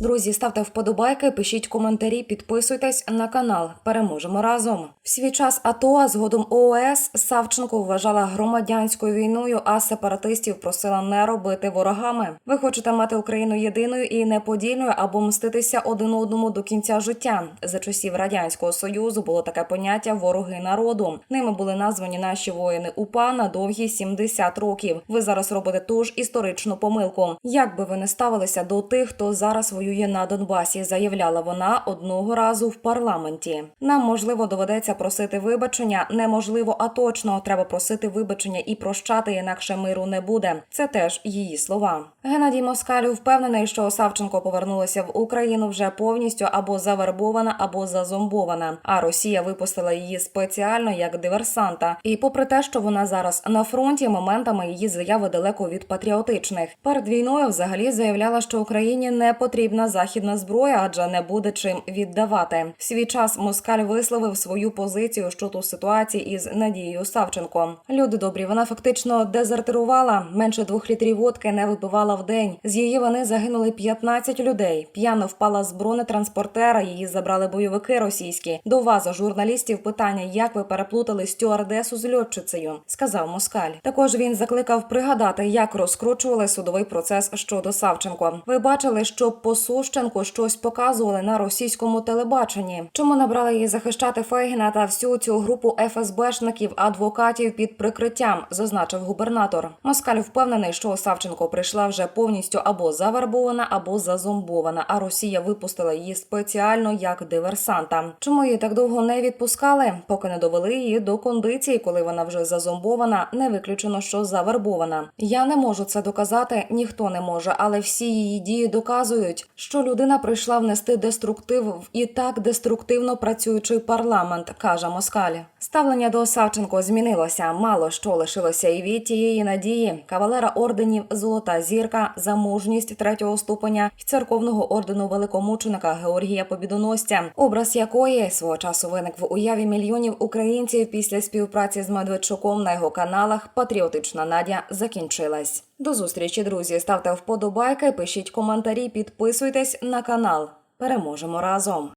Друзі, ставте вподобайки, пишіть коментарі, підписуйтесь на канал. Переможемо разом. В свій час АТО, а згодом ООС Савченко вважала громадянською війною, а сепаратистів просила не робити ворогами. Ви хочете мати Україну єдиною і неподільною або мститися один одному до кінця життя. За часів радянського союзу було таке поняття вороги народу. Ними були названі наші воїни УПА на довгі 70 років. Ви зараз робите ту ж історичну помилку. Як би ви не ставилися до тих, хто зараз воює на Донбасі, заявляла вона одного разу в парламенті. Нам можливо доведеться просити вибачення. Неможливо, а точно треба просити вибачення і прощати, інакше миру не буде. Це теж її слова. Геннадій Москалю впевнений, що Савченко повернулася в Україну вже повністю або завербована, або зазомбована. А Росія випустила її спеціально як диверсанта. І попри те, що вона зараз на фронті, моментами її заяви далеко від патріотичних. Перед війною взагалі заявляла, що Україні не потрібна західна зброя, адже не буде чим віддавати. В свій час Москаль висловив свою позицію щодо ситуації із Надією Савченко. Люди добрі, вона фактично дезертирувала. Менше двох літрів водки не випивала в день. З її вини загинули 15 людей. П'яно впала з бронетранспортера. Її забрали бойовики російські. До вас, журналістів, питання, як ви переплутали стюардесу з льотчицею, сказав Москаль. Також він закликав пригадати, як розкручували судовий процес щодо Савченко. Ви бачили, що по Сущенку щось показували на російському телебаченні. Чому набрали її захищати Фейгіна та всю цю групу ФСБшників адвокатів під прикриттям, зазначив губернатор. Москаль впевнений, що Савченко прийшла вже повністю або завербована, або зазомбована. А Росія випустила її спеціально як диверсанта. Чому її так довго не відпускали? Поки не довели її до кондиції, коли вона вже зазомбована, не виключено, що завербована. Я не можу це доказати, ніхто не може, але всі її дії доказують, що людина прийшла внести деструктив в і так деструктивно працюючий парламент, каже Москаль. Ставлення до Савченко змінилося. Мало що лишилося і від тієї надії. Кавалера орденів Золота зірка за мужність третього ступеня й церковного ордену великомученика Георгія Побідоносця, образ якої свого часу виник в уяві мільйонів українців після співпраці з Медведчуком на його каналах. Патріотична надя закінчилась. До зустрічі, друзі. Ставте вподобайки, пишіть коментарі, підписуйтесь на канал. Переможемо разом.